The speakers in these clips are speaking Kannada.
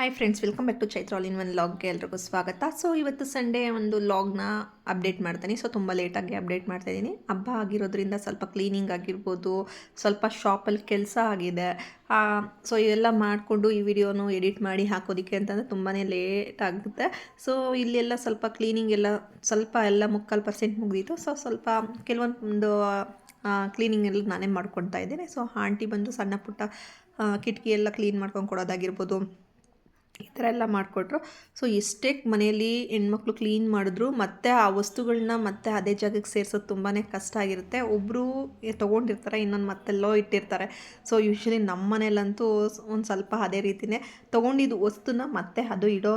Hi friends welcome back to Chaitra all in one ಲಾಗ್ಗೆ ಎಲ್ರಿಗೂ ಸ್ವಾಗತ. ಸೊ ಇವತ್ತು ಸಂಡೇ ಒಂದು ಲಾಗ್ನ ಅಪ್ಡೇಟ್ ಮಾಡ್ತೀನಿ. ಸೊ ತುಂಬ ಲೇಟಾಗಿ ಅಪ್ಡೇಟ್ ಮಾಡ್ತಾ ಇದ್ದೀನಿ. ಹಬ್ಬ ಆಗಿರೋದ್ರಿಂದ ಸ್ವಲ್ಪ ಕ್ಲೀನಿಂಗ್ ಆಗಿರ್ಬೋದು, ಸ್ವಲ್ಪ ಶಾಪಲ್ಲಿ ಕೆಲಸ ಆಗಿದೆ. ಸೊ ಇವೆಲ್ಲ ಮಾಡಿಕೊಂಡು ಈ ವಿಡಿಯೋನು ಎಡಿಟ್ ಮಾಡಿ ಹಾಕೋದಕ್ಕೆ ಅಂತಂದರೆ ತುಂಬಾ ಲೇಟ್ ಆಗುತ್ತೆ. ಸೊ ಇಲ್ಲೆಲ್ಲ ಸ್ವಲ್ಪ ಕ್ಲೀನಿಂಗ್ ಎಲ್ಲ ಸ್ವಲ್ಪ ಎಲ್ಲ ಮುಕ್ಕಾಲು ಪರ್ಸೆಂಟ್ ಮುಗಿದಿತ್ತು. ಸೊ ಸ್ವಲ್ಪ ಕೆಲವೊಂದು ಕ್ಲೀನಿಂಗ್ ಎಲ್ಲ ನಾನೇ ಮಾಡ್ಕೊತಾ ಇದ್ದೇನೆ. ಸೊ ಆಂಟಿ ಬಂದು ಸಣ್ಣ ಪುಟ್ಟ ಕಿಟಕಿ ಎಲ್ಲ ಕ್ಲೀನ್ ಮಾಡ್ಕೊಂಡು ಕೊಡೋದಾಗಿರ್ಬೋದು. ಥರ ಎಲ್ಲ ಮಾಡಿಕೊಟ್ರು. ಸೊ ಎಷ್ಟೇ ಮನೆಯಲ್ಲಿ ಹೆಣ್ಮಕ್ಳು ಕ್ಲೀನ್ ಮಾಡಿದ್ರು. ಮತ್ತೆ ಆ ವಸ್ತುಗಳನ್ನ ಮತ್ತೆ ಅದೇ ಜಾಗಕ್ಕೆ ಸೇರ್ಸೋದು ತುಂಬಾ ಕಷ್ಟ ಆಗಿರುತ್ತೆ. ಒಬ್ಬರು ತೊಗೊಂಡಿರ್ತಾರೆ, ಇನ್ನೊಂದು ಮತ್ತೆಲ್ಲೋ ಇಟ್ಟಿರ್ತಾರೆ. ಸೊ ಯೂಶ್ವಲಿ ನಮ್ಮ ಮನೇಲಂತೂ ಒಂದು ಸ್ವಲ್ಪ ಅದೇ ರೀತಿಯೇ ತೊಗೊಂಡಿದ್ದು ವಸ್ತುನ ಮತ್ತೆ ಅದು ಇಡೋ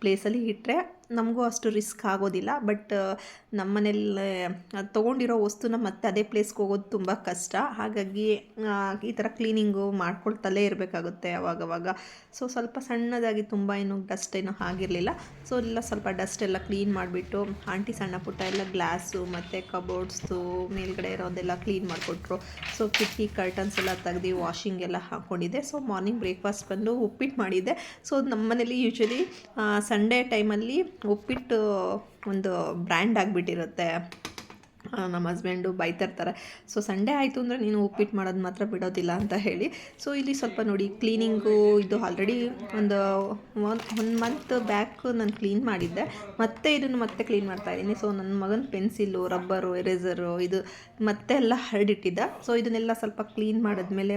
ಪ್ಲೇಸಲ್ಲಿ ಇಟ್ಟರೆ ನಮಗೂ ಅಷ್ಟು ರಿಸ್ಕ್ ಆಗೋದಿಲ್ಲ. ಬಟ್ ನಮ್ಮ ಮನೇಲಿ ತೊಗೊಂಡಿರೋ ವಸ್ತುನ ಮತ್ತೆ ಅದೇ ಪ್ಲೇಸ್ಗೆ ಹೋಗೋದು ತುಂಬ ಕಷ್ಟ. ಹಾಗಾಗಿ ಈ ಥರ ಕ್ಲೀನಿಂಗು ಮಾಡ್ಕೊಳ್ತಲೇ ಇರಬೇಕಾಗುತ್ತೆ ಅವಾಗವಾಗ. ಸೊ ಸ್ವಲ್ಪ ಸಣ್ಣದಾಗಿ ತುಂಬ ಏನು ಡಸ್ಟ್ ಏನೂ ಆಗಿರಲಿಲ್ಲ. ಸೊ ಎಲ್ಲ ಸ್ವಲ್ಪ ಡಸ್ಟ್ ಎಲ್ಲ ಕ್ಲೀನ್ ಮಾಡಿಬಿಟ್ಟು, ಆಂಟಿ ಸಣ್ಣ ಪುಟ್ಟ ಎಲ್ಲ ಗ್ಲಾಸು ಮತ್ತು ಕಬೋರ್ಡ್ಸು ಮೇಲ್ಗಡೆ ಇರೋದೆಲ್ಲ ಕ್ಲೀನ್ ಮಾಡಿಕೊಟ್ರು. ಸೊ ಕಿಟಕಿ ಕರ್ಟನ್ಸ್ ಎಲ್ಲ ತೆಗ್ದು ವಾಷಿಂಗ್ ಎಲ್ಲ ಹಾಕ್ಕೊಂಡಿದ್ದೆ ಸೊ ಮಾರ್ನಿಂಗ್ ಬ್ರೇಕ್ಫಾಸ್ಟ್ ಬಂದು ಉಪ್ಪಿಟ್ಟು ಮಾಡಿದ್ದೆ. ಸೊ ನಮ್ಮ ಮನೇಲಿ ಯೂಶ್ವಲಿ ಸಂಡೇ ಟೈಮಲ್ಲಿ ಉಪ್ಪಿಟ್ಟು ಒಂದು ಬ್ರ್ಯಾಂಡ್ ಆಗಿಬಿಟ್ಟಿರುತ್ತೆ. ನಮ್ಮ ಹಸ್ಬೆಂಡು ಬೈತಿರ್ತಾರೆ. ಸೊ ಸಂಡೇ ಆಯಿತು ಅಂದರೆ ನೀನು ಉಪ್ಪಿಟ್ಟು ಮಾಡೋದು ಮಾತ್ರ ಬಿಡೋದಿಲ್ಲ ಅಂತ ಹೇಳಿ. ಸೊ ಇಲ್ಲಿ ಸ್ವಲ್ಪ ನೋಡಿ ಕ್ಲೀನಿಂಗು ಇದು ಆಲ್ರೆಡಿ ಒಂದು ಒಂದು ಮಂತ್ ಬ್ಯಾಕ್ ನಾನು ಕ್ಲೀನ್ ಮಾಡಿದ್ದೆ. ಮತ್ತೆ ಇದನ್ನು ಮತ್ತೆ ಕ್ಲೀನ್ ಮಾಡ್ತಾ ಇದ್ದೀನಿ. ಸೊ ನನ್ನ ಮಗನ ಪೆನ್ಸಿಲ್ಲು ರಬ್ಬರು ಎರೇಸರು ಇದು ಮತ್ತೆ ಎಲ್ಲ ಹರಡಿಟ್ಟಿದ್ದೆ. ಸೊ ಇದನ್ನೆಲ್ಲ ಸ್ವಲ್ಪ ಕ್ಲೀನ್ ಮಾಡಿದ್ಮೇಲೆ,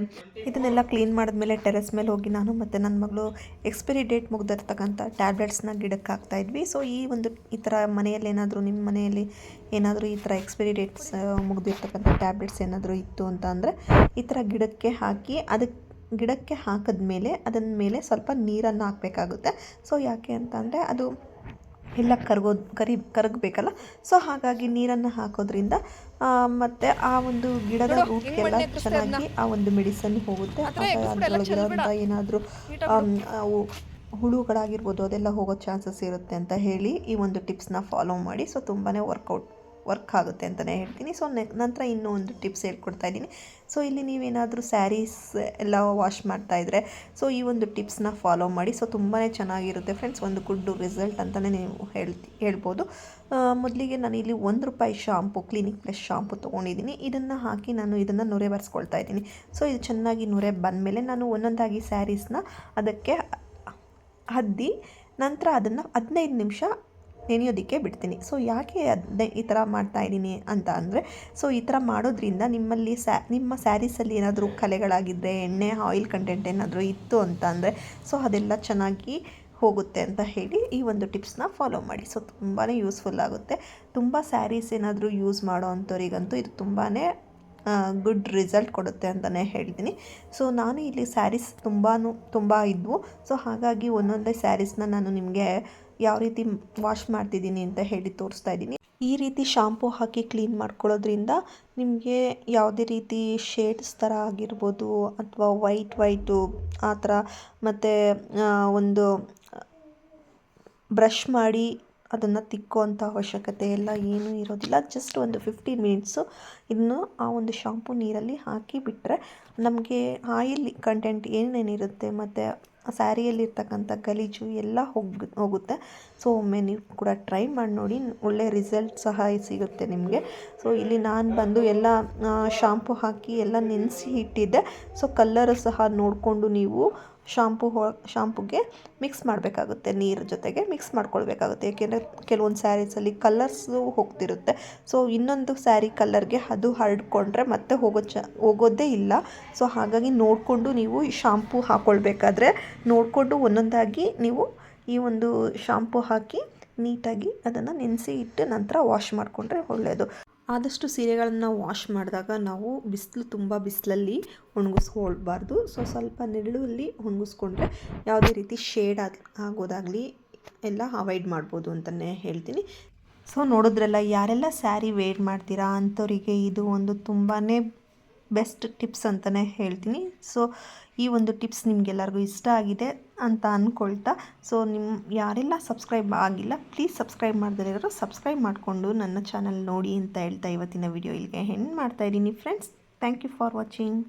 ಇದನ್ನೆಲ್ಲ ಕ್ಲೀನ್ ಮಾಡಿದ್ಮೇಲೆ ಟೆರೆಸ್ ಮೇಲೆ ಹೋಗಿ ನಾನು ಮತ್ತು ನನ್ನ ಮಗಳು ಎಕ್ಸ್ಪೈರಿ ಡೇಟ್ ಮುಗ್ದಿರ್ತಕ್ಕಂಥ ಟ್ಯಾಬ್ಲೆಟ್ಸ್ನ ಗಿಡಕ್ಕೆ ಹಾಕ್ತಾಯಿದ್ವಿ ಸೊ ಈ ಒಂದು ಈ ಥರ ಮನೆಯಲ್ಲಿ ಏನಾದರೂ ನಿಮ್ಮ ಮನೆಯಲ್ಲಿ ಏನಾದರೂ ಈ ಥರ ಎಕ್ಸ್ಪೈರಿ ಡೇಟ್ಸ್ ಮುಗಿದಿರ್ತಕ್ಕಂಥ ಟ್ಯಾಬ್ಲೆಟ್ಸ್ ಏನಾದರೂ ಇತ್ತು ಅಂತ ಅಂದರೆ ಈ ಥರ ಗಿಡಕ್ಕೆ ಹಾಕಿ ಅದಕ್ಕೆ ಗಿಡಕ್ಕೆ ಹಾಕಿದ ಮೇಲೆ ಅದನ್ನ ಮೇಲೆ ಸ್ವಲ್ಪ ನೀರನ್ನು ಹಾಕಬೇಕಾಗುತ್ತೆ. ಸೊ ಯಾಕೆ ಅಂತ ಅಂದರೆ ಅದು ಎಲ್ಲ ಕರಗೋದು ಕರಿ ಕರಗಬೇಕಲ್ಲ? ಸೊ ಹಾಗಾಗಿ ನೀರನ್ನು ಹಾಕೋದ್ರಿಂದ ಆ, ಮತ್ತೆ ಆ ಒಂದು ಗಿಡದ ರೂಟ್ಗೆಲ್ಲ ಚೆನ್ನಾಗಿ ಆ ಒಂದು ಮೆಡಿಸನ್ ಹೋಗುತ್ತೆ. ಅದರೊಳಗಿರೋಂಥ ಏನಾದರೂ ಅವು ಹುಳುಗಳಾಗಿರ್ಬೋದು ಅದೆಲ್ಲ ಹೋಗೋ ಚಾನ್ಸಸ್ ಇರುತ್ತೆ ಅಂತ ಹೇಳಿ ಈ ಒಂದು ಟಿಪ್ಸ್ನ ಫಾಲೋ ಮಾಡಿ. ಸೊ ತುಂಬಾ ವರ್ಕೌಟ್ ವರ್ಕ್ ಆಗುತ್ತೆ ಅಂತಲೇ ಹೇಳ್ತೀನಿ. ಸೊ ನೆ ನಂತರ ಇನ್ನೂ ಒಂದು ಟಿಪ್ಸ್ ಹೇಳ್ಕೊಡ್ತಾ ಇದ್ದೀನಿ. ಸೊ ಇಲ್ಲಿ ನೀವೇನಾದರೂ ಸ್ಯಾರೀಸ್ ಎಲ್ಲ ವಾಶ್ ಮಾಡ್ತಾ ಇದ್ರೆ ಸೊ ಈ ಒಂದು ಟಿಪ್ಸ್ನ ಫಾಲೋ ಮಾಡಿ. ಸೊ ತುಂಬಾ ಚೆನ್ನಾಗಿರುತ್ತೆ ಫ್ರೆಂಡ್ಸ್ ಒಂದು ಗುಡ್ ರಿಸಲ್ಟ್ ಅಂತಲೇ ನೀವು ಹೇಳ್ತಿ ಹೇಳ್ಬೋದು. ಮೊದಲಿಗೆ ನಾನು ಇಲ್ಲಿ ಒಂದು ರೂಪಾಯಿ ಶಾಂಪು, ಕ್ಲಿನಿಕ್ ಪ್ಲಸ್ ಶಾಂಪು ತೊಗೊಂಡಿದ್ದೀನಿ. ಇದನ್ನು ಹಾಕಿ ನಾನು ಇದನ್ನು ನೊರೆ ಬರ್ಸ್ಕೊಳ್ತಾ ಇದ್ದೀನಿ. ಸೊ ಇದು ಚೆನ್ನಾಗಿ ನೊರೆ ಬಂದಮೇಲೆ ನಾನು ಒಂದೊಂದಾಗಿ ಸ್ಯಾರೀಸ್ನ ಅದಕ್ಕೆ ಹದ್ದಿ, ನಂತರ ಅದನ್ನು ಹದಿನೈದು ನಿಮಿಷ ನೆನೆಯೋದಕ್ಕೆ ಬಿಡ್ತೀನಿ. ಸೊ ಯಾಕೆ ಅದನ್ನೇ ಈ ಥರ ಮಾಡ್ತಾ ಇದ್ದೀನಿ ಅಂತ ಅಂದರೆ ಸೊ ಈ ಥರ ಮಾಡೋದ್ರಿಂದ ನಿಮ್ಮಲ್ಲಿ ಸ್ಯಾ, ನಿಮ್ಮ ಸ್ಯಾರೀಸಲ್ಲಿ ಏನಾದರೂ ಕಲೆಗಳಾಗಿದ್ದರೆ ಎಣ್ಣೆ, ಆಯಿಲ್ ಕಂಟೆಂಟ್ ಏನಾದರೂ ಇತ್ತು ಅಂತ ಅಂದರೆ ಸೊ ಅದೆಲ್ಲ ಚೆನ್ನಾಗಿ ಹೋಗುತ್ತೆ ಅಂತ ಹೇಳಿ ಈ ಒಂದು ಟಿಪ್ಸ್ನ ಫಾಲೋ ಮಾಡಿ. ಸೊ ತುಂಬಾ ಯೂಸ್ಫುಲ್ ಆಗುತ್ತೆ. ತುಂಬ ಸ್ಯಾರೀಸ್ ಏನಾದರೂ ಯೂಸ್ ಮಾಡೋ ಅಂಥವ್ರಿಗಂತೂ ಇದು ತುಂಬಾ ಗುಡ್ ರಿಸಲ್ಟ್ ಕೊಡುತ್ತೆ ಅಂತಲೇ ಹೇಳ್ತೀನಿ. ಸೊ ನಾನು ಇಲ್ಲಿ ಸ್ಯಾರೀಸ್ ತುಂಬಾ ತುಂಬ ಇದ್ವು. ಸೊ ಹಾಗಾಗಿ ಒಂದೊಂದೇ ಸ್ಯಾರೀಸ್ನ ನಾನು ನಿಮಗೆ ಯಾವ ರೀತಿ ವಾಶ್ ಮಾಡ್ತಿದ್ದೀನಿ ಅಂತ ಹೇಳಿ ತೋರಿಸ್ತಾ ಇದ್ದೀನಿ. ಈ ರೀತಿ ಶಾಂಪೂ ಹಾಕಿ ಕ್ಲೀನ್ ಮಾಡ್ಕೊಳ್ಳೋದ್ರಿಂದ ನಿಮಗೆ ಯಾವುದೇ ರೀತಿ ಶೇಡ್ಸ್ ಥರ ಆಗಿರ್ಬೋದು ಅಥವಾ ವೈಟ್ ವೈಟು ಆ ಥರ ಮತ್ತು ಒಂದು ಬ್ರಷ್ ಮಾಡಿ ಅದನ್ನು ತಿಕ್ಕುವಂಥ ಅವಶ್ಯಕತೆ ಎಲ್ಲ ಏನೂ ಇರೋದಿಲ್ಲ. ಜಸ್ಟ್ ಒಂದು ಫಿಫ್ಟೀನ್ ಮಿನಿಟ್ಸು ಇನ್ನು ಆ ಒಂದು ಶಾಂಪು ನೀರಲ್ಲಿ ಹಾಕಿ ಬಿಟ್ಟರೆ ನಮಗೆ ಆಯಿಲ್ ಕಂಟೆಂಟ್ ಏನೇನಿರುತ್ತೆ ಮತ್ತು ಸ್ಯಾರಿಯಲ್ಲಿರ್ತಕ್ಕಂಥ ಗಲೀಜು ಎಲ್ಲ ಹೋಗಿ, ಹೋಗುತ್ತೆ. ಸೊ ಒಮ್ಮೆ ನೀವು ಕೂಡ ಟ್ರೈ ಮಾಡಿ ನೋಡಿ. ಒಳ್ಳೆ ರಿಸಲ್ಟ್ ಸಹ ಸಿಗುತ್ತೆ ನಿಮಗೆ. ಸೊ ಇಲ್ಲಿ ನಾನು ಬಂದು ಎಲ್ಲ ಶಾಂಪು ಹಾಕಿ ಎಲ್ಲ ನೆನೆಸಿ ಇಟ್ಟಿದ್ದೆ. ಸೊ ಕಲ್ಲರು ಸಹ ನೋಡಿಕೊಂಡು ನೀವು ಶಾಂಪು ಹೊ, ಶಾಂಪುಗೆ ಮಿಕ್ಸ್ ಮಾಡಬೇಕಾಗುತ್ತೆ ನೀರು ಜೊತೆಗೆ ಮಿಕ್ಸ್ ಮಾಡ್ಕೊಳ್ಬೇಕಾಗುತ್ತೆ. ಏಕೆಂದರೆ ಕೆಲವೊಂದು ಸ್ಯಾರೀಸಲ್ಲಿ ಕಲರ್ಸು ಹೋಗ್ತಿರುತ್ತೆ. ಸೊ ಇನ್ನೊಂದು ಸ್ಯಾರಿ ಕಲರ್ಗೆ ಅದು ಹರಡ್ಕೊಂಡ್ರೆ ಮತ್ತೆ ಹೋಗೋ ಚ, ಹೋಗೋದೇ ಇಲ್ಲ. ಸೊ ಹಾಗಾಗಿ ನೋಡಿಕೊಂಡು ನೀವು ಶಾಂಪು ಹಾಕ್ಕೊಳ್ಬೇಕಾದ್ರೆ ನೋಡಿಕೊಂಡು ಒಂದೊಂದಾಗಿ ನೀವು ಈ ಒಂದು ಶಾಂಪು ಹಾಕಿ ನೀಟಾಗಿ ಅದನ್ನು ನೆನೆಸಿ ಇಟ್ಟು ನಂತರ ವಾಶ್ ಮಾಡಿಕೊಂಡ್ರೆ ಒಳ್ಳೆಯದು ಆದಷ್ಟು ಸೀರೆಗಳನ್ನು ವಾಶ್ ಮಾಡಿದಾಗ ನಾವು ಬಿಸಿಲು ತುಂಬ ಬಿಸಿಲಲ್ಲಿ ಒಣಗಿಸ್ಕೊಳ್ಬಾರ್ದು. ಸೊ ಸ್ವಲ್ಪ ನೆರಳಲ್ಲಿ ಒಣಗಿಸ್ಕೊಂಡ್ರೆ ಯಾವುದೇ ರೀತಿ ಶೇಡ್ ಆಗಿ, ಆಗೋದಾಗಲಿ ಎಲ್ಲ ಅವಾಯ್ಡ್ ಮಾಡ್ಬೋದು ಅಂತಲೇ ಹೇಳ್ತೀನಿ. ಸೊ ನೋಡಿದ್ರಲ್ಲ, ಯಾರೆಲ್ಲ ಸ್ಯಾರಿ ವೇರ್ ಮಾಡ್ತೀರಾ ಅಂಥವರಿಗೆ ಇದು ಒಂದು ತುಂಬಾ ಬೆಸ್ಟ್ ಟಿಪ್ಸ್ ಅಂತಲೇ ಹೇಳ್ತೀನಿ. ಸೊ, ಈ ಒಂದು ಟಿಪ್ಸ್ ನಿಮಗೆಲ್ಲರಿಗೂ ಇಷ್ಟ ಆಗಿದೆ ಅಂತ ಅಂದ್ಕೊಳ್ತಾ ಸೊ ನಿಮ್ಮ ಯಾರೆಲ್ಲ ಸಬ್ಸ್ಕ್ರೈಬ್ ಆಗಿಲ್ಲ, ಪ್ಲೀಸ್ ಸಬ್ಸ್ಕ್ರೈಬ್ ಮಾಡದಿರೋರು ಸಬ್ಸ್ಕ್ರೈಬ್ ಮಾಡಿಕೊಂಡು ನನ್ನ ಚಾನಲ್ ನೋಡಿ ಅಂತ ಹೇಳ್ತಾ ಇವತ್ತಿನ ವಿಡಿಯೋ ಇಲ್ಲಿಗೆ ಹೆಣ್ಣು ಮಾಡ್ತಾಯಿದ್ದೀನಿ friends, thank you for watching.